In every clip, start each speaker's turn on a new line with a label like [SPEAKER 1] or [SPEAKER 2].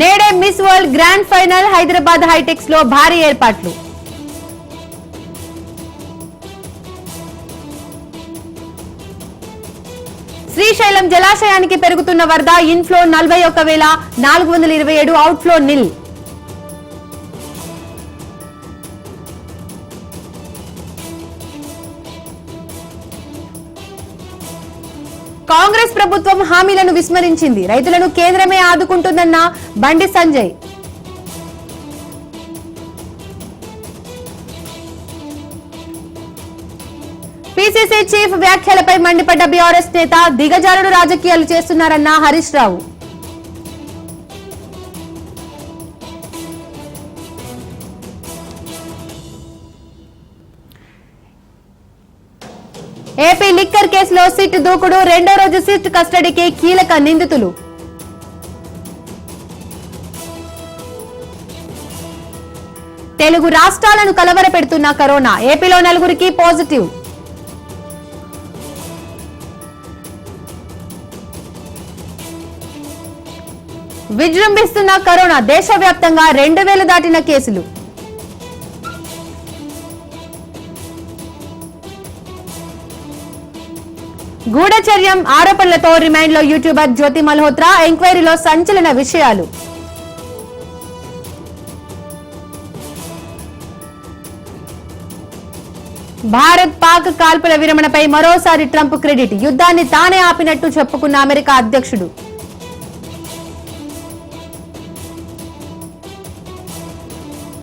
[SPEAKER 1] నేడే Miss World grand final Hyderabad హైటెక్స్లో భారీ ఏర్పాట్లు. శ్రీశైలం జలాశయానికి పెరుగుతున్న వరద ఇన్ఫ్లో నలభై ఒక్క వేల నాలుగు వందల ఇరవై ఏడు అవుట్ఫ్లో నిల్. కాంగ్రెస్ ప్రభుత్వం హామీలను విస్మరించింది. రైతులను కేంద్రమే ఆదుకుంటుందన్న బండి సంజయ్. పిసిసి చీఫ్ వ్యాఖ్యలపై మండిపడ్డ బీఆర్ఎస్ నేత దిగజారుడు రాజకీయాలు చేస్తున్నారన్న హరీష్ రావు. ఏపీ లిక్కర్ కేసులో సిట్ దూకుడు రెండో రోజు సిట్ కస్టడీకి కీలక నిందితులు. తెలుగు రాష్ట్రాలను కలవరపెడుతున్న కరోనా ఏపీలో నలుగురికి పాజిటివ్. విజృంభిస్తున్న కరోనా దేశవ్యాప్తంగా రెండు వేలు దాటిన కేసులు. గూఢచర్యం ఆరోపణలతో రిమైండ్లో యూట్యూబర్ జ్యోతి మల్హోత్రా ఎంక్వైరీలో సంచలన విషయాలు. భారత్ పాక్ కాల్పుల విరమణపై మరోసారి ట్రంప్ క్రెడిట్ యుద్ధాన్ని తానే ఆపినట్టు చెప్పుకున్న అమెరికా అధ్యక్షుడు.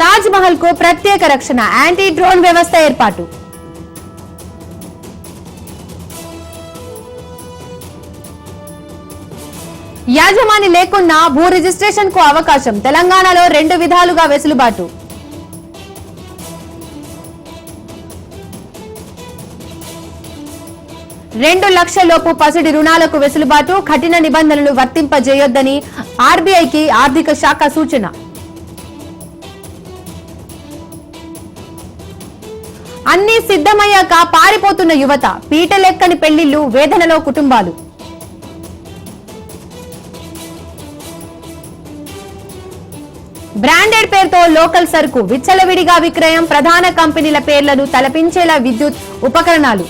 [SPEAKER 1] తాజ్ మహల్కు ప్రత్యేక రక్షణ యాంటీ డ్రోన్ వ్యవస్థ ఏర్పాటు. యాజమాని లేకున్నా భూ రిజిస్ట్రేషన్కు అవకాశం. తెలంగాణలో రెండు విధాలుగా వెసులుబాటు. రెండు లక్షలలోపు పసిడి రుణాలకు వెసులుబాటు. కఠిన నిబంధనలు వర్తింపజేయొద్దని ఆర్బీఐకి ఆర్థిక శాఖ సూచన. అన్ని సిద్ధమయ్యాక పారిపోతున్న యువత పీట లెక్కని పెళ్ళిళ్ళు వేదనలో కుటుంబాలు. బ్రాండెడ్ పేరుతో లోకల్ సరుకు విచ్చలవిడిగా విక్రయం ప్రధాన కంపెనీల పేర్లను తలపించేలా విద్యుత్ ఉపకరణాలు.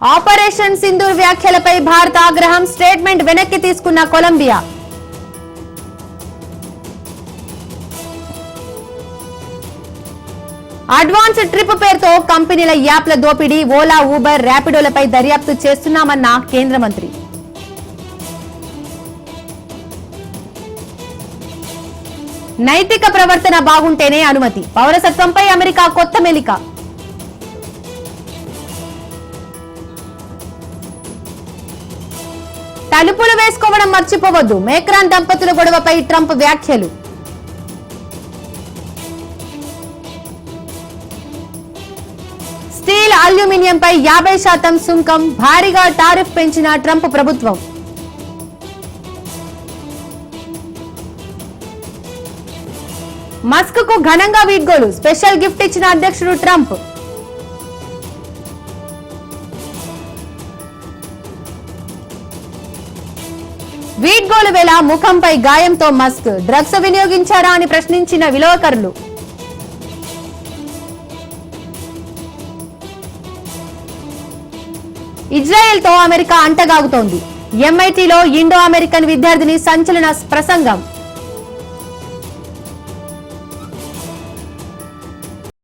[SPEAKER 1] ఆపరేషన్ సింధూర్ వ్యాఖ్యలపై భారత ఆగ్రహం స్టేట్మెంట్ వెనక్కి తీసుకున్న కొలంబియా. అడ్వాన్స్ ట్రిప్ పేరుతో కంపెనీల యాప్ల దోపిడీ ఓలా ఊబర్ ర్యాపిడోలపై దర్యాప్తు చేస్తున్నామన్న కేంద్ర మంత్రి. నైతిక ప్రవర్తన బాగుంటేనే అనుమతి. పౌరసత్వంపై అమెరికా కొత్త మెలిక. తలుపులు వేసుకోవడం మర్చిపోవద్దు. మేక్రాన్ దంపతుల గొడవపై ట్రంప్ వ్యాఖ్యలు. అల్యూమినియంపై యాభై శాతం సుంకం భారీగా టారిఫ్ పెంచిన ట్రంప్ ప్రభుత్వం. మస్క్కు ఘనంగా వీడ్గోలు స్పెషల్ గిఫ్ట్ ఇచ్చిన అధ్యక్షుడు ట్రంప్. వీడ్గోలు వేళ ముఖంపై గాయంతో మస్క్ డ్రగ్స్ వినియోగించారా అని ప్రశ్నించిన విలోకరులు. ఇజ్రాయెల్తో అమెరికా అంటగాగుతోంది. ఎంఐటీలో ఇండో అమెరికన్ విద్యార్థిని సంచలన ప్రసంగం.